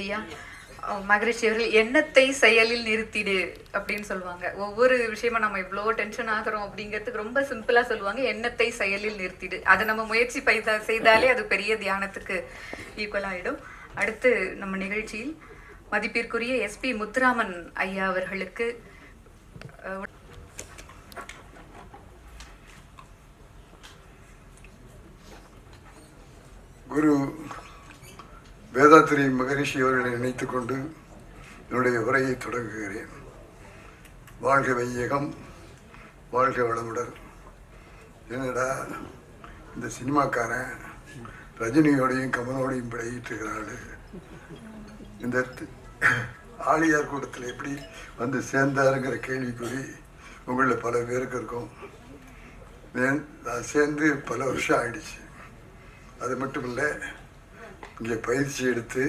ஐயா மகரிஷி அவர்கள் எண்ணத்தை செயலில் நிறுத்திடு? அப்படின்னு சொல்லுவாங்க. ஒவ்வொரு விஷயமா நம்ம இவ்வளோ டென்ஷன் ஆகுறோம் அப்படிங்கிறதுக்கு ரொம்ப சிம்பிளா சொல்லுவாங்க. எண்ணத்தை செயலில் நிறுத்திடு? அதை நம்ம முயற்சி பைதா செய்தாலே அது பெரிய தியானத்துக்கு ஈக்குவல் ஆயிடும். அடுத்து நம்ம நிகழ்ச்சியில் மதிப்பிற்குரிய எஸ்பி முத்துராமன் ஐயா அவர்களுக்கு குரு வேதாத்திரி மகரிஷி அவர்களை நினைத்து கொண்டு என்னுடைய உரையை தொடங்குகிறேன். வாழ்க வையகம் வாழ்க வளமுடன். என்னடா இந்த சினிமாக்காரன் ரஜினியோடையும் கமலோடையும் பழகிட்டு இந்த ஆழியார் கூட்டத்தில் எப்படி வந்து சேர்ந்தாருங்கிற கேள்விக்குறி உங்களில் பல பேருக்கு இருக்கும். நான் சேர்ந்து பல வருஷம் ஆயிடுச்சு. அது மட்டும் இல்லை இங்கே பயிற்சி எடுத்து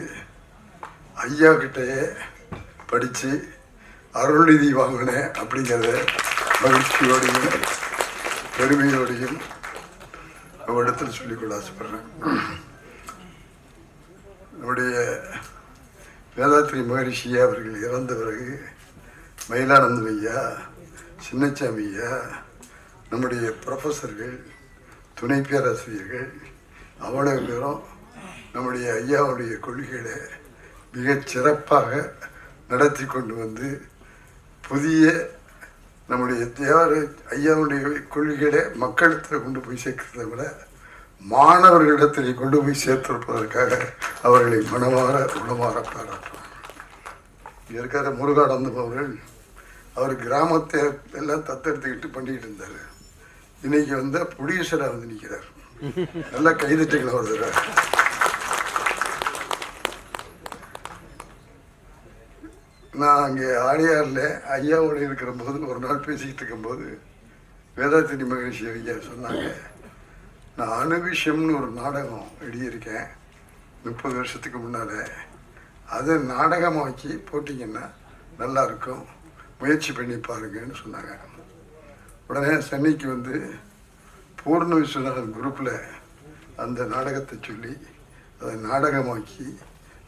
ஐயா கிட்டேயே படித்து அருள்நிதி வாங்கினேன் அப்படிங்கிறத மகிழ்ச்சியோடையும் பெருமையோடையும் இடத்தில் சொல்லிக்கொள்ள ஆசைப்படுறேன். நம்முடைய வேதாத்திரி மகரிஷி அவர்கள் இறந்த பிறகு மயிலானந்தம் ஐயா சின்னச்சாமி ஐயா நம்முடைய ப்ரொஃபஸர்கள் துணை பேராசிரியர்கள் அவ்வளவு பேரும் நம்முடைய ஐயாவுடைய கொள்கைகளை மிகச் சிறப்பாக நடத்தி கொண்டு வந்து புதிய நம்முடைய தேவர ஐயாவுடைய கொள்கைகளை மக்களிடத்தில் கொண்டு போய் சேர்க்கிறத விட மாணவர்களிடத்தில் கொண்டு போய் சேர்த்திருப்பதற்காக அவர்களை மனமாற உளமாற பாராட்டுறோம். இங்கே இருக்கிற முருகானந்தம் அவர்கள். அவர் கிராமத்தை எல்லாம் தத்தெடுத்துக்கிட்டு பண்ணிக்கிட்டு இருந்தார். இன்னைக்கு வந்து புடியூசராக வந்து நிற்கிறார் நல்லா கைதட்டுகள் வருகிறார் நான் அங்கே ஆழியாரில் ஐயாவோடு இருக்கிற போது ஒரு நாள் பேசிக்கிட்டு இருக்கும்போது வேதாத்திரி மகரிஷி ஐயா சொன்னாங்க நான் அணுவிஷம்னு ஒரு நாடகம் எழுதியிருக்கேன் முப்பது வருஷத்துக்கு முன்னால். அதை நாடகமாக்கி போட்டிங்கன்னா நல்லாயிருக்கும். முயற்சி பண்ணி பாருங்கன்னு சொன்னாங்க. உடனே சென்னைக்கு வந்து பூர்ண விஸ்வநாதன் குரூப்பில் அந்த நாடகத்தை சொல்லி அதை நாடகமாக்கி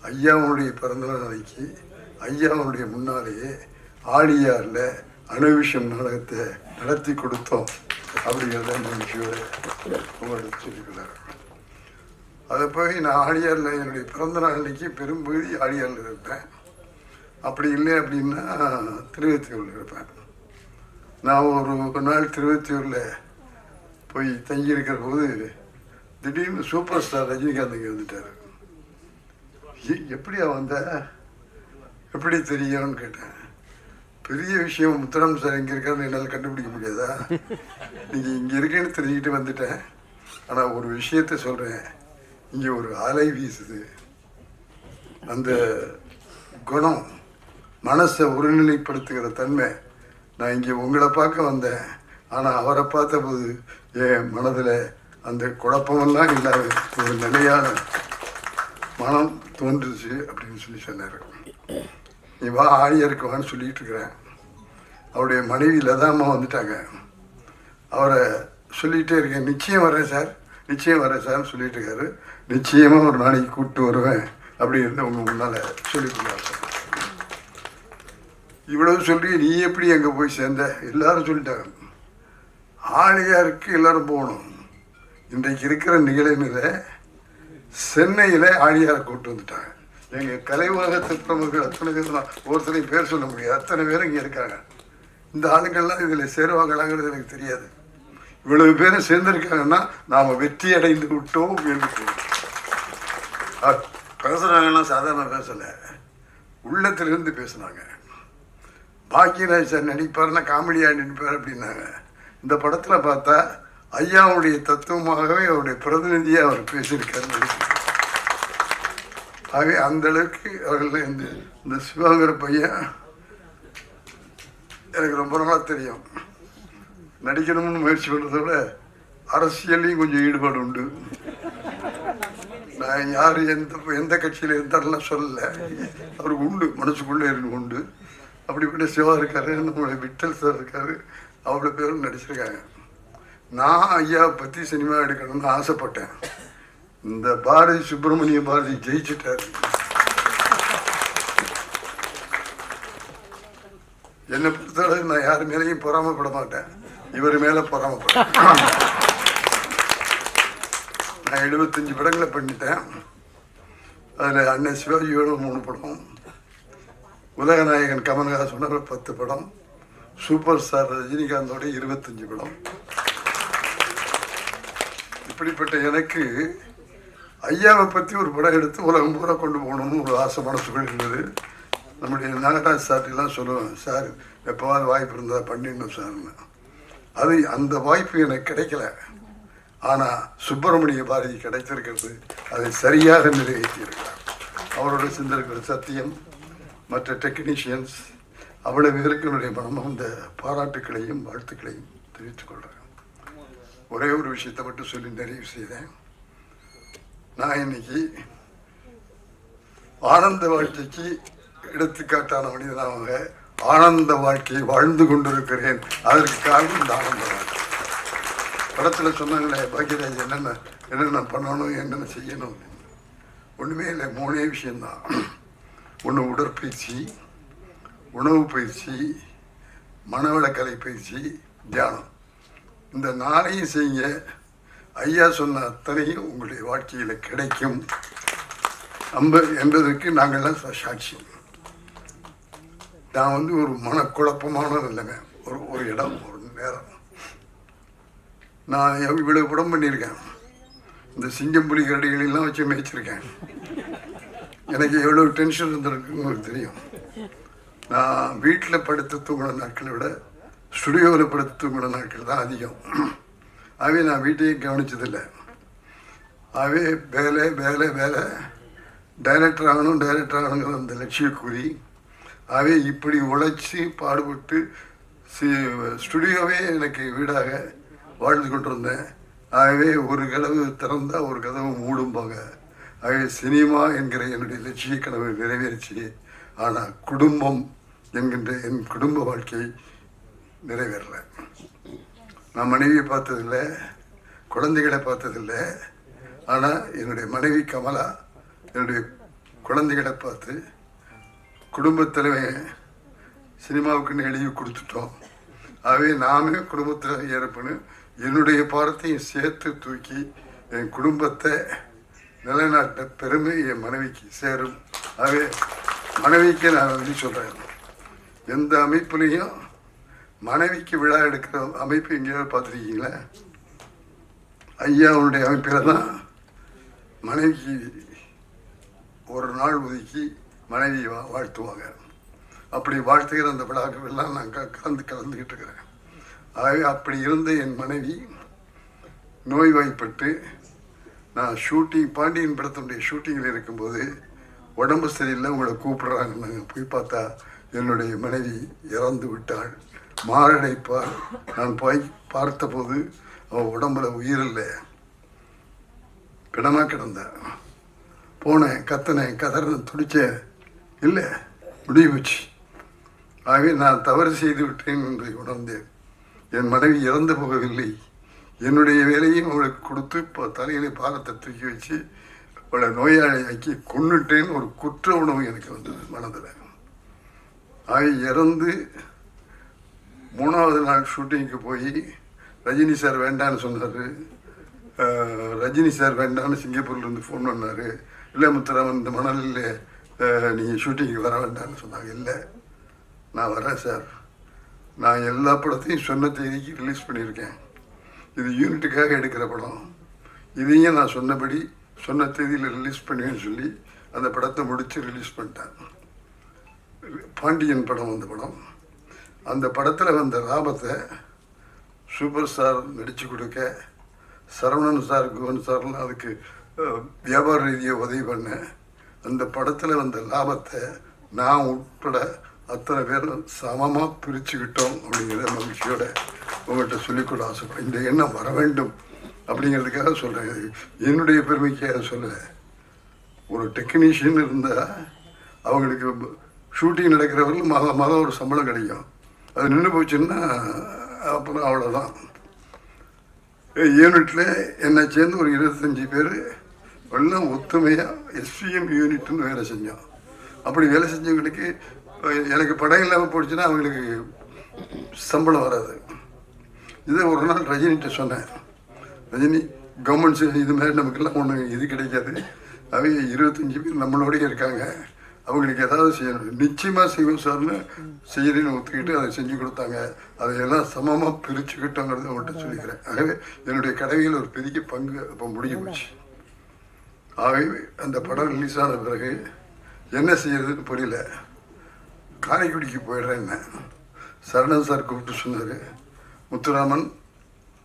ஐயாவுடைய பிறந்தநாள் நாளைக்கு ஐயாவுடைய முன்னாலேயே ஆழியாரில் அணுவிஷம் நாடகத்தை நடத்தி கொடுத்தோம். அப்படிங்கிறத நிகழ்ச்சியோடு உங்களுக்கு சொல்லிக்கிறார் அதை போய் நான் ஆழியாரில் என்னுடைய பிறந்த நாள் அன்னைக்கு பெரும்பகுதி ஆழியாரில் இருப்பேன். அப்படி இல்லை அப்படின்னா திருவத்தியூரில் இருப்பேன். நான் ஒரு நாள் திருவத்தியூரில் போய் தங்கியிருக்கிற போது திடீர்னு சூப்பர் ஸ்டார் ரஜினிகாந்த் இங்கே வந்துட்டார். எப்படியா வந்தேன் எப்படி தெரியும்னு கேட்டேன். பெரிய விஷயம் முத்தரம் சார் இங்கே இருக்காருன்னு என்னால் கண்டுபிடிக்க முடியாதா? நீங்கள் இங்கே இருக்கேன்னு தெரிஞ்சுக்கிட்டு வந்துட்டேன். ஆனால் ஒரு விஷயத்த சொல்கிறேன் இங்கே ஒரு அலை வீசுது. அந்த குணம் மனசை ஒருநிலைப்படுத்துகிற தன்மை. நான் இங்கே உங்களை பார்க்க வந்தேன். ஆனால் அவரை பார்த்தபோது என் மனதில் அந்த குழப்பமெல்லாம் இல்லாத ஒரு நிலையான மனம் தோன்றுச்சு அப்படின்னு சொல்லி சொன்னார். நீ வா ஆழியருக்கு வான்னு சொல்லிட்டு இருக்கிறேன். அவருடைய மனைவி லதாம்மா வந்துட்டாங்க. அவரை சொல்லிகிட்டே இருக்கேன். நிச்சயம் வரேன் சார். நிச்சயம் வரேன் சார்னு சொல்லிட்டு இருக்காரு. நிச்சயமாக ஒரு நாளைக்கு கூப்பிட்டு வருவேன் அப்படின்னு உங்க முன்னால் சொல்லிக்கொள்ளார் சார். இவ்வளவு சொல்லி நீ எப்படி அங்கே போய் சேர்ந்த? எல்லாரும் சொல்லிட்டாங்க. ஆழியாருக்கு எல்லாரும் போகணும். இன்றைக்கு இருக்கிற நிகழ்நிலை சென்னையில் ஆழியாரை கூப்பிட்டு வந்துட்டாங்க. எங்கள் கலை உலகத்து பிரமுகர்கள் அத்தனை பேர் தான் ஒருத்தரையும் பேர் சொல்ல முடியாது. அத்தனை பேர் இங்கே இருக்காங்க. இந்த ஆளுங்கள்லாம் இதில் சேருவாங்களாங்கிறது எனக்கு தெரியாது. இவ்வளவு பேரும் சேர்ந்திருக்காங்கன்னா நாம் வெற்றி அடைந்து விட்டோம் என்று சொல்லுவோம். சாதாரண பேசலை. உள்ளத்திலிருந்து பேசுனாங்க. பாக்கியராஜ் சார் நடிப்பார்னா காமெடியாக நடிப்பார் அப்படின்னாங்க. இந்த படத்தில் பார்த்தா ஐயாவுடைய தத்துவமாகவே அவருடைய பிரதிநிதியாக அவர் பேசியிருக்காரு நடிச்சிருக்காரு. ஆகவே அந்த அளவுக்கு அவர்கள் இந்த இந்த சிவாங்கிற பையன் எனக்கு ரொம்ப நாளாக தெரியும். நடிக்கணும்னு முயற்சி பண்ணுறத விட அரசியல்லையும் கொஞ்சம் ஈடுபாடு உண்டு. நான் யார் எந்த எந்த கட்சியில் இருந்தாரெல்லாம் சொல்லலை. அவருக்கு உண்டு மனசுக்குள்ளே இருந்து உண்டு. அப்படிப்பட்ட சிவா இருக்காரு நம்மளுடைய விட்டல் சார் இருக்காரு அவ்வளோ பேரும் நடிச்சிருக்காங்க. நான் ஐயாவை பற்றி சினிமா எடுக்கணும்னு ஆசைப்பட்டேன். இந்த பாரதி சுப்பிரமணிய பாரதி ஜெயிச்சிட்டார். என்னை பொறுத்தளவுக்கு நான் யார் மேலேயும் பொறாமப்பட மாட்டேன். இவர் மேலே பொறாமப்பட நான் எழுபத்தஞ்சு படங்களை பண்ணிட்டேன். அதில் அண்ணன் சிவாஜியோட மூணு படம். உலகநாயகன் கமல்ஹாஸ் கமல்ஹாசனோட பத்து படம். சூப்பர் ஸ்டார் ரஜினிகாந்தோட இருபத்தஞ்சு படம். இப்படிப்பட்ட எனக்கு ஐயாவை பற்றி ஒரு படம் எடுத்து உலகம் பூரா கொண்டு போகணும்னு ஒரு ஆசை மனசுக்குள் இருந்தது. நம்முடைய நாகராஜ் சார்ட்டெல்லாம் சொல்லுவேன் சார் எப்போவாது வாய்ப்பு இருந்தால் பண்ணிடணும் சார்னு அது அந்த வாய்ப்பு எனக்கு கிடைக்கல. ஆனால் சுப்பிரமணிய பாரதி கிடைத்திருக்கிறது அதை சரியாக நிறைவேற்றியிருக்கிறார் அவரோட சிந்தனைகள் சத்தியம் மற்ற டெக்னீஷியன்ஸ் அவ்வளவு பேருக்கு மனமும் அந்த பாராட்டுக்களையும் வாழ்த்துக்களையும் தெரிவித்துக் கொள்கிறேன் ஒரே ஒரு விஷயத்தை மட்டும் சொல்லி நிறைவு செய்தேன். நான் இன்னைக்கு ஆனந்த வாழ்க்கைக்கு எடுத்துக்காட்டான மனிதனாக ஆனந்த வாழ்க்கையை வாழ்ந்து கொண்டிருக்கிறேன். அதற்கு காரணம் இந்த ஆனந்த வாழ்க்கை. படத்தில் சொன்னாங்களே பாக்கியராஜ் என்னென்ன என்னென்ன பண்ணணும் என்னென்ன செய்யணும்? ஒன்றுமே இல்லை மூணே விஷயந்தான் ஒன்று உடற்பயிற்சி உணவு பயிற்சி மனவளக்கலை பயிற்சி தியானம். இந்த நாளையும் செய்ய ஐயா சொன்ன அத்தனையும் உங்களுடைய வாழ்க்கையில் கிடைக்கும். நம்ப என்பதற்கு நாங்கள்லாம் சாட்சி. நான் வந்து ஒரு மனக்குழப்பமான இல்லைங்க ஒரு ஒரு இடம் ஒரு நேரம். நான் இவ்வளவு படம் பண்ணியிருக்கேன். இந்த சிங்கம் புலி கரடிகளெல்லாம் வச்சு மேய்ச்சிருக்கேன். எனக்கு எவ்வளோ டென்ஷன் இருந்திருக்குன்னு உங்களுக்கு தெரியும். நான் வீட்டில் படுத்து தூங்கின நாட்களை விட ஸ்டுடியோவில் படுத்து தூங்கின நாட்கள் தான் அதிகம். ஆகவே நான் வீட்டையும் கவனிச்சதில்லை. ஆகவே வேலை வேலை வேலை. டைரக்டர் ஆகணும் டைரக்டர் ஆகணுங்கிற அந்த லட்சிய குறி ஆகவே இப்படி உழைச்சி பாடுபட்டு சி ஸ்டுடியோவே எனக்கு வீடாக வாழ்ந்து கொண்டிருந்தேன். ஆகவே ஒரு கதவு திறந்தால் ஒரு கதவு மூடும்பாங்க ஆகவே சினிமா என்கிற என்னுடைய லட்சிய கனவு நிறைவேறிச்சு. ஆனால் குடும்பம் என்கின்ற என் குடும்ப வாழ்க்கை நிறைவேறல. நான் மனைவியை பார்த்ததில்லை குழந்தைகளை பார்த்ததில்லை ஆனால் என்னுடைய மனைவி கமலா என்னுடைய குழந்தைகளை பார்த்து குடும்பத்தலைவன் சினிமாவுக்குன்னு எழுதி கொடுத்துட்டோம். ஆகவே நாமே குடும்பத்தில் ஏற்பன்னு என்னுடைய பாரத்தையும் சேர்த்து தூக்கி என் குடும்பத்தை நிலைநாட்ட பெருமை என் மனைவிக்கு சேரும். ஆகவே மனைவிக்கு நான் வந்து சொல்கிறேன் எந்த அமைப்புலேயும் மனைவிக்கு விழா எடுக்கிற அமைப்பு எங்கேயாவது பார்த்துருக்கீங்களா? ஐயாவுடைய அமைப்பில் தான் மனைவிக்கு ஒரு நாள் ஒதுக்கி மனைவி வா- வாழ்த்துவாங்க. அப்படி வாழ்த்துகிற அந்த விழாக்கள் நான் க- கலந்து கலந்துக்கிட்டு இருக்கிறேன். ஆகவே அப்படி இருந்த என் மனைவி நோய்வாய்ப்பட்டு நான் ஷூட்டிங் பாண்டியன் படத்தினுடைய ஷூட்டிங்கில் இருக்கும்போது உடம்பு சரியில்லை உங்களை கூப்பிடுறாங்க நாங்கள் போய் பார்த்தா என்னுடைய மனைவி இறந்து விட்டாள். மாரடைப்பால் நான் போய் பார்த்தபோது அவன் உடம்புல உயிரில்லை. பிணமாக கிடந்தேன் போனேன் கத்தினேன் கதறேன் துடித்தேன் இல்லை முடிவு போச்சு ஆகவே நான் தவறு செய்து விட்டேன் என்று உணர்ந்தேன். என் மனைவி இறந்து போகவில்லை. என்னுடைய வேலையும் அவளுக்கு கொடுத்து இப்போ தலையிலே பாரத்தை தூக்கி வச்சு அவளை நோயாளியாக்கி கொன்னுட்டேன்னு ஒரு குற்ற உணவு எனக்கு வந்தது மனதில். ஆகி இறந்து மூணாவது நாள் ஷூட்டிங்க்கு போய் ரஜினி சார் வேண்டான்னு சொன்னார். ரஜினி சார் வேண்டான்னு சிங்கப்பூர்லேருந்து ஃபோன் பண்ணார். இல்லை முத்துராமன் இந்த மணலில் நீங்கள் ஷூட்டிங்க்கு வர வேண்டாம்னு சொன்னாங்க. இல்லை நான் வரேன் சார் நான் எல்லா படத்தையும் சொன்ன தேதிக்கு ரிலீஸ் பண்ணியிருக்கேன். இது யூனிட்டுக்காக எடுக்கிற படம். இதையும் நான் சொன்னபடி சொன்ன தேதியில் ரிலீஸ் பண்ணுவேன்னு சொல்லி அந்த படத்தை முடித்து ரிலீஸ் பண்ணிட்டேன். பாண்டியன் படம் அந்த படம். அந்த படத்தில் வந்த லாபத்தை சூப்பர் ஸ்டார் நடித்து கொடுக்க சரவணன் சார் குவன் சார்லாம் அதுக்கு வியாபார ரீதியாக உதவி பண்ணேன் அந்த படத்தில் வந்த லாபத்தை நான் உட்பட அத்தனை பேரும் சமமாக பிரிச்சுக்கிட்டோம் அப்படிங்கிற மகிழ்ச்சியோட உங்கள்கிட்ட சொல்லிக்கொள்ள ஆசைப்படும் இந்த எண்ணம் வர வேண்டும் அப்படிங்கிறதுக்காக சொல்கிறேன் என்னுடைய பெருமைக்காக சொல்லலை. ஒரு டெக்னீஷியன் இருந்தால் அவங்களுக்கு ஷூட்டிங் நடக்கிறவர்கள் மத மாதம் ஒரு சம்பளம் கிடைக்கும். அது நின்று போச்சுன்னா அப்புறம் அவ்வளோதான் யூனிட்டில் என்னை சேர்ந்து ஒரு இருபத்தஞ்சி பேர் எல்லாம் ஒத்துமையாக எஸ்பிஎம் யூனிட்னு வேலை செஞ்சோம். அப்படி வேலை செஞ்சவங்களுக்கு எனக்கு படம் இல்லாமல் போச்சுன்னா அவங்களுக்கு சம்பளம் வராது. இதை ஒரு நாள் ரஜினிகிட்ட சொன்னேன். ரஜினி கவர்மெண்ட் இது மாதிரி நமக்கெல்லாம் ஒன்று இது கிடைக்காது. அவங்க இருபத்தஞ்சி பேர் நம்மளோடய இருக்காங்க. அவங்களுக்கு ஏதாவது செய்யணும். நிச்சயமாக செய்வோம் சார்னு செய்யறேன்னு ஒத்துக்கிட்டு அதை செஞ்சு கொடுத்தாங்க. அதையெல்லாம் சமமாக பிரிச்சுக்கிட்டோங்கிறத உங்கள்கிட்ட சொல்லிக்கிறேன். ஆகவே என்னுடைய கடமையில் ஒரு பெரிய பங்கு அப்போ முடிஞ்சு போச்சு. ஆகவே அந்த படம் ரிலீஸ் ஆன பிறகு என்ன செய்யறதுன்னு புரியல. காரைக்குடிக்கு போயிடுறேன்னு சரணன் சார் கூப்பிட்டு சொன்னார். முத்துராமன்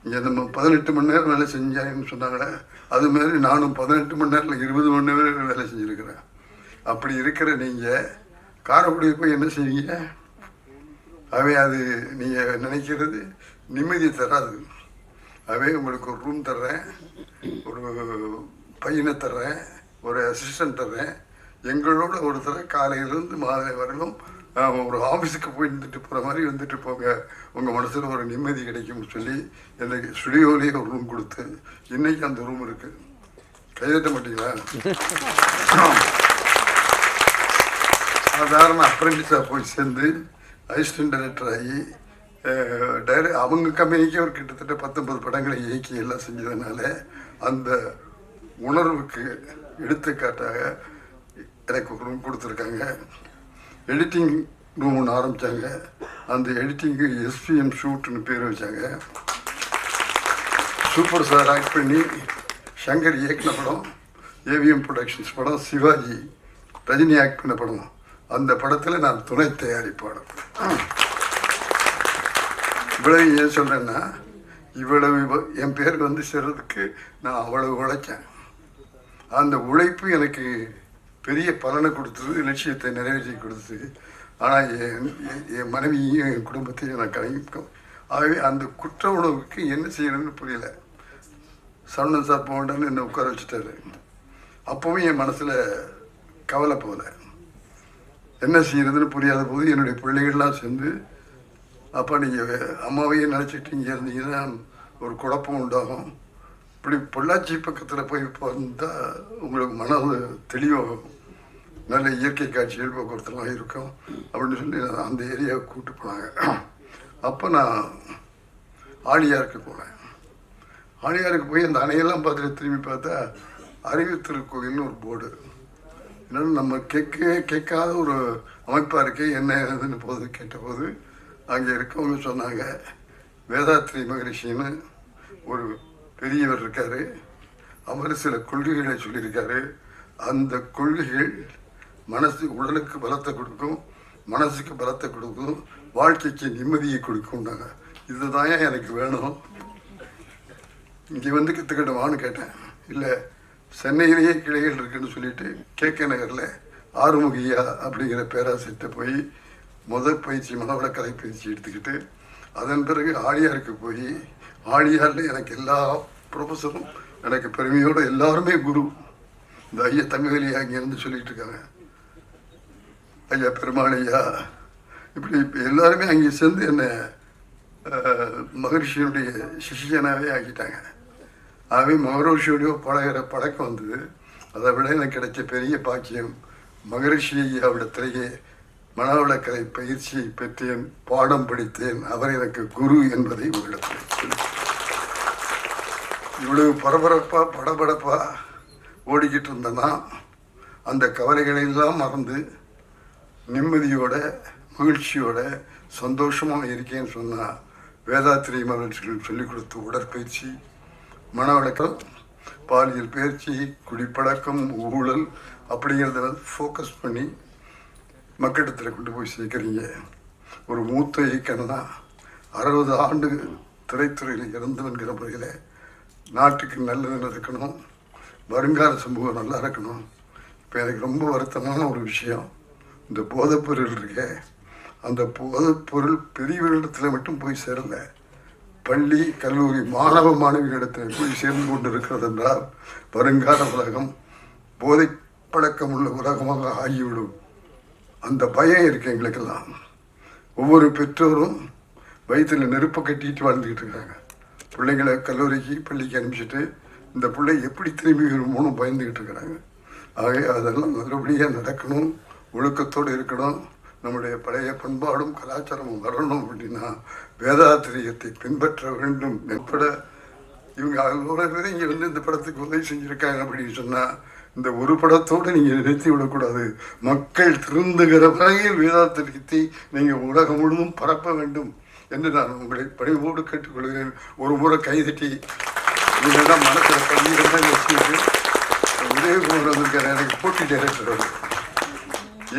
இங்கே நம்ம பதினெட்டு மணி நேரம் வேலை செஞ்சாங்கன்னு சொன்னாங்களே. அது மாதிரி நானும் பதினெட்டு மணி நேரத்தில் இருபது மணி நேரம் வேலை செஞ்சுருக்கிறேன். அப்படி இருக்கிற நீங்கள் காரைக்குடியில் போய் என்ன செய்வீங்க? அவை அது நீங்கள் நினைக்கிறது நிம்மதியை தராது. அவை உங்களுக்கு ஒரு ரூம் தர்றேன் ஒரு பையனை தர்றேன் ஒரு அசிஸ்டன்ட் தர்றேன். எங்களோட ஒருத்தரை காலையிலேருந்து மாலை வரலும் ஒரு ஆஃபீஸுக்கு போய் இருந்துட்டு போகிற மாதிரி வந்துட்டு போங்க. உங்கள் மனசில் ஒரு நிம்மதி கிடைக்கும்னு சொல்லி எனக்கு ஸ்டுடியோலேயே ஒரு ரூம் கொடுத்து இன்றைக்கி அந்த ரூம் இருக்குது கையெழுத்த மாட்டீங்களா? சாதாரண அப்ரெண்டிஸாக போய் சேர்ந்து அசிஸ்டன்ட் டைரக்டர் ஆகி டைர அவங்க கம்பெனிக்கு ஒரு கிட்டத்தட்ட பத்தொன்பது படங்களை இயக்கி எல்லாம் செஞ்சதுனால அந்த உணர்வுக்கு எடுத்துக்காட்டாக எனக்கு ஒரு ரூம் கொடுத்துருக்காங்க. எடிட்டிங் ரூம் ஒன்று ஆரம்பித்தாங்க அந்த எடிட்டிங்கு எஸ்பிஎம் ஷூட்னு பேர் வச்சாங்க. சூப்பர் ஸ்டார் ஆக்ட் பண்ணி சங்கர் இயக்குன படம் ஏவிஎம் ப்ரொடக்ஷன்ஸ் படம் சிவாஜி ரஜினி ஆக்ட் பண்ண படம். அந்த படத்தில் நான் துணை தயாரிப்பாளர். இவ்வளவு ஏன் சொல்கிறேன்னா இவ்வளவு இவ- என் பேர் வந்து சேர்றதுக்கு நான் அவ்வளவு உழைச்சேன். அந்த உழைப்பு எனக்கு பெரிய பலனை கொடுத்தது லட்சியத்தை நிறைவேற்றி கொடுத்தது. ஆனால் என் என்- மனைவியையும் என் குடும்பத்தையும் நான் கலங்கி ஆகவே அந்த குற்ற உணவுக்கு என்ன செய்யணும்னு புரியல. சரவணன் சார் போகணுன்னு என்னை உட்கார வச்சுட்டாரு. அப்பவும் என் மனசில் கவலை போகல. என்ன செய்யறதுன்னு புரியாத போது என்னுடைய பிள்ளைகள்லாம் சேர்ந்து அப்பா நீங்கள் அம்மாவையும் நினச்சிட்டு இங்கே இருந்தீங்கன்னா ஒரு குழப்பம் உண்டாகும். இப்படி பொள்ளாச்சி பக்கத்தில் போய் வந்தால் உங்களுக்கு மன தெளிவாகும். நல்ல இயற்கை காட்சிகள் போக்குவரத்துலாம் இருக்கும் அப்படின்னு சொல்லி அந்த ஏரியாவை கூப்பிட்டு போனாங்க. அப்போ நான் ஆழியாருக்கு போனேன். ஆழியாருக்கு போய் அந்த அணையெல்லாம் பார்த்துட்டு திரும்பி பார்த்தா அறிவு திருக்கோயில்னு ஒரு போர்டு. என்னென்னா நம்ம கேட்க கேட்காத ஒரு அமைப்பாக இருக்கே என்ன ஏதுன்னு போது கேட்டபோது அங்கே இருக்கவங்க சொன்னாங்க வேதாத்ரி மகரிஷின்னு ஒரு பெரியவர் இருக்கார். அவர் சில கொள்கைகளை சொல்லியிருக்காரு. அந்த கொள்கைகள் மனசு உடலுக்கு பலத்தை கொடுக்கும் மனசுக்கு பலத்தை கொடுக்கும் வாழ்க்கைக்கு நிம்மதியை கொடுக்கும்னாங்க. இதுதான் எனக்கு வேணும். இங்கே வந்து கற்றுக்கிட்டவான்னு கேட்டேன். இல்லை சென்னையிலேயே கிளைகள் இருக்குன்னு சொல்லிட்டு கே கே நகரில் ஆறுமுகியா அப்படிங்கிற பேராசிரியர்கிட்ட போய் முதல் பயிற்சி மனவள கலை பயிற்சி எடுத்துக்கிட்டு அதன் பிறகு ஆழியாருக்கு போய் ஆழியாரில் எனக்கு எல்லா ப்ரொஃபஸரும் எனக்கு பெருமையோட எல்லாருமே குரு. இந்த ஐயா தங்கவேலி அங்கேருந்து சொல்லிட்டு இருக்காங்க. ஐயா பெருமாள் ஐயா இப்படி இப்போ எல்லாருமே அங்கே சேர்ந்து என்னை அஹ், மகரிஷியினுடைய சிஷியனாகவே ஆக்கிட்டாங்க. ஆகவே மகரிஷியோடைய பழகிற பழக்கம் வந்தது. அதை விட எனக்கு கிடைச்ச பெரிய பாக்கியம் மகரிஷி ஐயாவிடத்திலேயே மனவளக்கலை பயிற்சியை பெற்றேன் பாடம் படித்தேன் அவர் எனக்கு குரு என்பதை உங்களிடத்தில் இவ்வளவு பரபரப்பாக படபடப்பாக ஓடிக்கிட்டு இருந்தேன்னா அந்த கவலைகளை எல்லாம் மறந்து நிம்மதியோட மகிழ்ச்சியோட சந்தோஷமாக இருக்கேன்னு சொன்னால் வேதாத்திரி மகிழ்ச்சிகள் சொல்லிக் கொடுத்த உடற்பயிற்சி மனவழக்கம் பாலியல் பயிற்சி குடிப்பழக்கம் ஊழல் அப்படிங்கிறத ஃபோக்கஸ் பண்ணி மக்களிடத்தில் கொண்டு போய் சேர்க்குறீங்க. ஒரு மூத்த இயக்கம்னா அறுபது ஆண்டு திரைத்துறையில் இறந்தவன்கிற முறையில் நாட்டுக்கு நல்லது நடக்கணும் வருங்கால சமூகம் நல்லா இருக்கணும். இப்போ எனக்கு ரொம்ப வருத்தமான ஒரு விஷயம் இந்த போதைப்பொருள் இருக்கே அந்த போதைப்பொருள் பெரியவர்களிடத்தில் மட்டும் போய் சேரலை. பள்ளி கல்லூரி மாணவ மாணவிகளிடத்தில் போய் சேர்ந்து கொண்டிருக்கிறது என்றால் வருங்கால உலகம் போதை பழக்கம் உள்ள உலகமாக ஆகிவிடும். அந்த பயம் இருக்கு எங்களுக்கெல்லாம். ஒவ்வொரு பெற்றோரும் வயிற்றுல நெருப்பை கட்டிட்டு வாழ்ந்துக்கிட்டு இருக்காங்க. பிள்ளைங்களை கல்லூரிக்கு பள்ளிக்கு அனுப்பிச்சிட்டு இந்த பிள்ளை எப்படி திரும்பி வருமோன்னு பயந்துக்கிட்டு இருக்கிறாங்க. ஆகவே அதெல்லாம் நல்லபடியாக நடக்கணும் ஒழுக்கத்தோடு இருக்கணும். நம்முடைய பழைய பண்பாடும் கலாச்சாரமும் வரணும் அப்படின்னா வேதாத்திரியத்தை பின்பற்ற வேண்டும் உட்பட இவங்க அவ்வளோ பேர் இங்கே வந்து இந்த படத்துக்கு உதவி செஞ்சுருக்காங்க அப்படின்னு சொன்னால் இந்த ஒரு படத்தோடு நீங்கள் நிறுத்தி விடக்கூடாது. மக்கள் திருந்துகிற வரையில் வேதாத்திரியத்தை நீங்கள் உலகம் முழுவதும் பரப்ப வேண்டும் என்று நான் உங்களை பணிவோடு கேட்டுக்கொள்கிறேன். ஒரு முறை கைதட்டி நீங்கள் தான் மனசில் பதிகிறதா வச்சுக்கிட்டு உதயகுமார் வந்திருக்காரு. எனக்கு போட்டி டைரக்டர்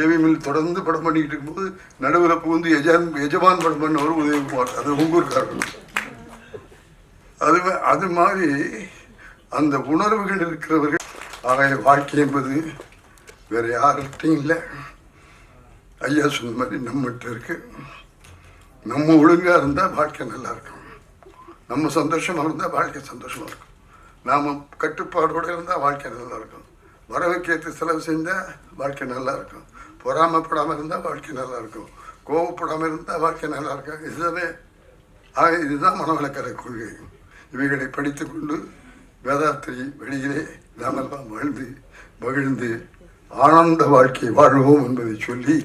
ஏவிஎம்மில் தொடர்ந்து படம் பண்ணிக்கிட்டு இருக்கும்போது நடுவில் புகுந்து எஜான் எஜமான் படம் பண்ணவர் உதயகுமார். அது உங்கூர்காரர்கள் அது அது மாதிரி அந்த உணர்வுகள் இருக்கிறவர்கள் ஆகிய வாழ்க்கை என்பது வேறு யார்கிட்டையும் இல்லை. ஐயா சொன்ன மாதிரி நம்மகிட்ட இருக்கு. நம்ம ஒழுங்காக இருந்தால் வாழ்க்கை நல்லா இருக்கும். நம்ம சந்தோஷமாக இருந்தால் வாழ்க்கை சந்தோஷமாக இருக்கும். நாம் கட்டுப்பாடோடு இருந்தால் வாழ்க்கை நல்லா இருக்கும். வரவுக்கேற்று செலவு செஞ்சால் வாழ்க்கை நல்லா இருக்கும் பொறாமப்படாமல் இருந்தால் வாழ்க்கை நல்லா இருக்கும் கோவப்படாமல் இருந்தால் வாழ்க்கை நல்லா இருக்கும் இதுதானே ஆக இதுதான் மனவளக்கலை கொள்கை. இவைகளை படித்துக்கொண்டு வேதாத்திரி வெளியிலே நாமெல்லாம் வாழ்ந்து மகிழ்ந்து ஆனந்த வாழ்க்கை வாழ்வோம் என்பதை சொல்லி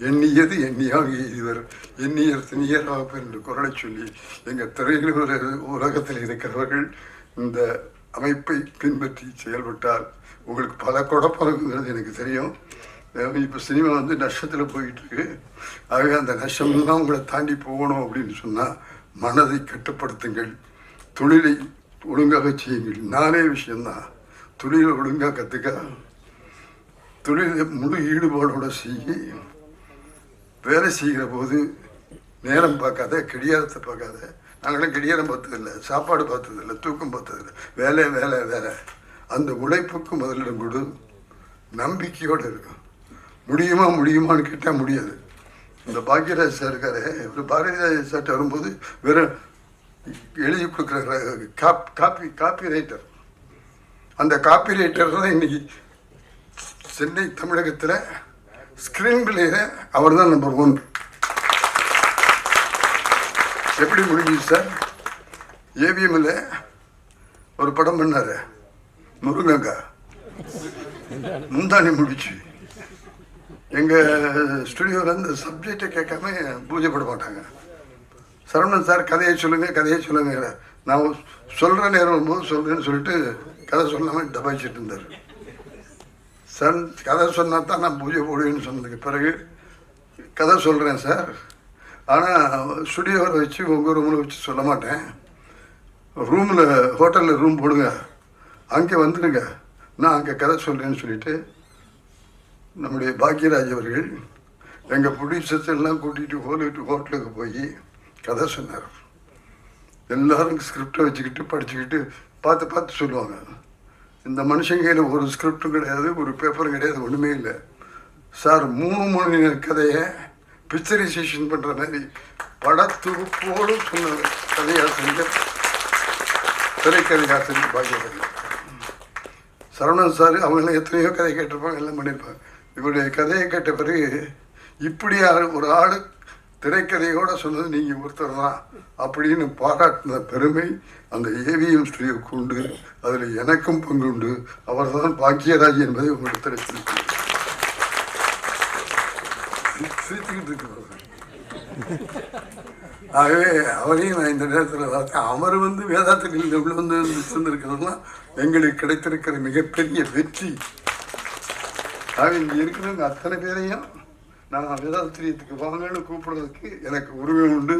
எண்ணியது எண்ணியாக இவர் எண்ணியர் திணியராக என்று குரலை சொல்லி எங்கள் திரையில் உலகத்தில் இருக்கிறவர்கள் இந்த அமைப்பை பின்பற்றி செயல்பட்டால் உங்களுக்கு பல குழப்பங்கிறது எனக்கு தெரியும். இப்போ சினிமா வந்து நஷ்டத்தில் போயிட்டுருக்கு. ஆகவே அந்த நஷ்டம்லாம் உங்களை தாண்டி போகணும் அப்படின்னு சொன்னால் மனதை கட்டுப்படுத்துங்கள். தொழிலை ஒழுங்காக செய்யுங்கள். நானே விஷயந்தான் தொழிலை ஒழுங்காக கற்றுக்க தொழிலை முழு ஈடுபாடோடு செய்ய வேலை செய்கிற போது நேரம் பார்க்காத கிடையாரத்தை பார்க்காத. நாங்களும் கிடையாரம் பார்த்ததில்லை சாப்பாடு பார்த்ததில்லை தூக்கம் பார்த்ததில்லை. வேலை வேலை வேலை. அந்த உழைப்புக்கு முதலிடம் கொடு. நம்பிக்கையோடு இருக்கும் முடியுமா முடியுமான்னு கேட்டால் முடியாது. இந்த பாக்யராஜ் சார் இருக்காரு இவர் பாரதிராஜ் சார்ட்ட வரும்போது வெறும் எழுதி கொடுக்குற காப் காப்பி காப்பி ரைட்டர் அந்த காப்பி ரைட்டர் தான் இன்னைக்கு சென்னை தமிழகத்தில் ஸ்க்ரீன் பிளேயில் அவர் தான் நம்பர் ஒன் எப்படி முடிஞ்சுது சார்? ஏவிஎம்மில் ஒரு படம் பண்ணார். முருங்கங்கா முந்தானி முடிச்சு. எங்கள் ஸ்டுடியோவில் இந்த சப்ஜெக்டை கேட்காம பூஜை போட மாட்டாங்க. சரவணன் சார் கதையை சொல்லுங்கள் கதையை சொல்லுங்க. நான் சொல்கிற நேரம் வரும்போது சொல்கிறேன்னு சொல்லிட்டு கதை சொல்லாமல் டபாய்ச்சிட்டு இருந்தார். சார் கதை சொன்னா தான் நான் பூஜை போடுவேன்னு சொன்னதுக்கு பிறகு கதை சொல்கிறேன் சார். ஆனால் ஸ்டுடியோவில் வச்சு உங்கள் ரூமில் வச்சு சொல்ல மாட்டேன். ரூமில் ஹோட்டலில் ரூம் போடுங்க. அங்கே வந்துடுங்க நான் அங்கே கதை சொல்கிறேன்னு சொல்லிட்டு நம்முடைய பாக்யராஜ் அவர்கள் எங்கள் ப்ரொடியூசர்ஸெல்லாம் கூட்டிகிட்டு ஹோலிட்டு ஹோட்டலுக்கு போய் கதை சொன்னார். எல்லாரும் ஸ்கிரிப்டை வச்சுக்கிட்டு படிச்சுக்கிட்டு பார்த்து பார்த்து சொல்லுவாங்க. இந்த மனுஷங்கையில் ஒரு ஸ்கிரிப்டும் கிடையாது ஒரு பேப்பரும் கிடையாது ஒன்றுமே இல்லை. சார் மூணு மணி நேர கதையை பிக்சரைசேஷன் பண்ணுற மாதிரி படத்தொகுப்போடு சொன்ன கதையாசிரியர் திரைக்கதையாசிரியர் பாக்யராஜ் சரவணன் சார் அவங்களாம் எத்தனையோ கதை கேட்டிருப்பாங்க எல்லாம் பண்ணியிருப்பாங்க இவருடைய கதையை கேட்ட பிறகு இப்படி ஒரு ஆள் திரைக்கதையோடு சொன்னது நீங்கள் ஒருத்தர் தான் அப்படின்னு பாராட்டின பெருமை அந்த ஏவிஎம் ஸ்டுடியோவுக்கு உண்டு. அதில் எனக்கும் பங்குண்டு அவர் தான் பாக்கியராஜ் என்பதை உங்களுக்கு தெரிவித்திருக்கிறேன் சிரிச்சுக்கிட்டு இருக்கிறார் ஆகவே அவரையும் நான் இந்த நேரத்தில் பார்த்தேன். அவர் வந்து வேதாத்திரியில் உள்ள வந்து இருந்திருக்கிறதுலாம் எங்களுக்கு கிடைத்திருக்கிற மிகப்பெரிய வெற்றி. ஆக இங்கே இருக்கிறவங்க அத்தனை பேரையும் நான் வேதாத்திரியத்துக்கு வாங்கன்னு கூப்பிடுறதுக்கு எனக்கு உரிமை உண்டு.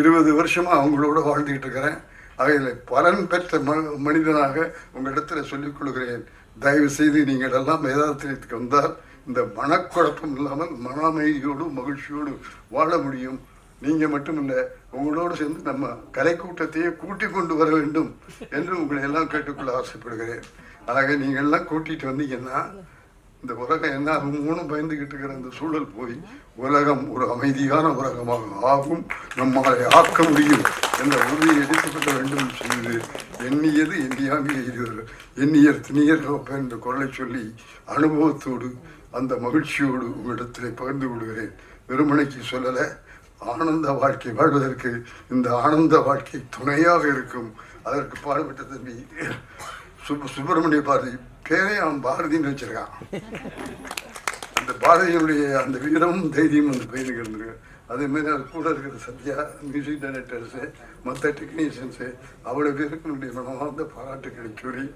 இருபது வருஷமாக அவங்களோட வாழ்ந்துக்கிட்டு இருக்கிறேன். ஆகையில் பலன் பெற்ற ம மனிதனாக உங்களிடத்தில் சொல்லிக் கொள்கிறேன். தயவு செய்து நீங்கள் எல்லாம் வேதாத்திரியத்துக்கு வந்தால் இந்த மனக்குழப்பம் இல்லாமல் மன அமைதியோடு மகிழ்ச்சியோடு வாழ முடியும். நீங்கள் மட்டுமில்லை உங்களோடு சேர்ந்து நம்ம கலைக்கூட்டத்தையே கூட்டி கொண்டு வர வேண்டும் என்று உங்களை எல்லாம் கேட்டுக்கொள்ள ஆசைப்படுகிறேன். ஆக நீங்கள் எல்லாம் கூட்டிட்டு வந்தீங்கன்னா இந்த உலகம் என்ன மூணும் பயந்துகிட்டு இருக்கிற இந்த சூழல் போய் உலகம் ஒரு அமைதியான உலகமாக ஆகும். நம்மளை ஆக்க முடியும் என்ற உறுதியை எடுத்துக்கொள்ள வேண்டும் செய்து எண்ணியது எண்ணியாமல் எய்துவர் எண்ணியர் திணியர் என்ற குரலை சொல்லி அனுபவத்தோடு அந்த மகிழ்ச்சியோடு உங்களிடத்தில் பகிர்ந்து கொள்கிறேன். வெறுமனைக்கு சொல்லலை ஆனந்த வாழ்க்கை வாழ்வதற்கு இந்த ஆனந்த வாழ்க்கை துணையாக இருக்கும். அதற்கு பாடுபட்ட தம்பி சுப் சுப்பிரமணிய பாரதி பேரே அவன் பாரதின்னு வச்சிருக்கான். அந்த பாரதியினுடைய அந்த வீரமும் தைரியம் அந்த பயிருக்கு இருந்திருக்கு அதே மாதிரி அது கூட இருக்கிற சத்யா மியூசிக் டைரக்டர்ஸு மற்ற டெக்னீஷியன்ஸு அவ்வளோ பேருக்கு என்னுடைய மனமார்ந்த பாராட்டுகளை சொல்லி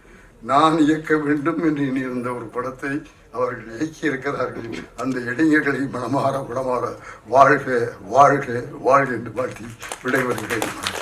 நான் இயக்க வேண்டும் என்று எண்ணியிருந்த ஒரு படத்தை அவர்கள் இயக்கியிருக்கிறார்கள் அந்த இளைஞர்களை மனமாற உடமாற வாழ்க வாழ்க வாழ்க என்று வாழ்த்தி விடைபெறுகிறேன்.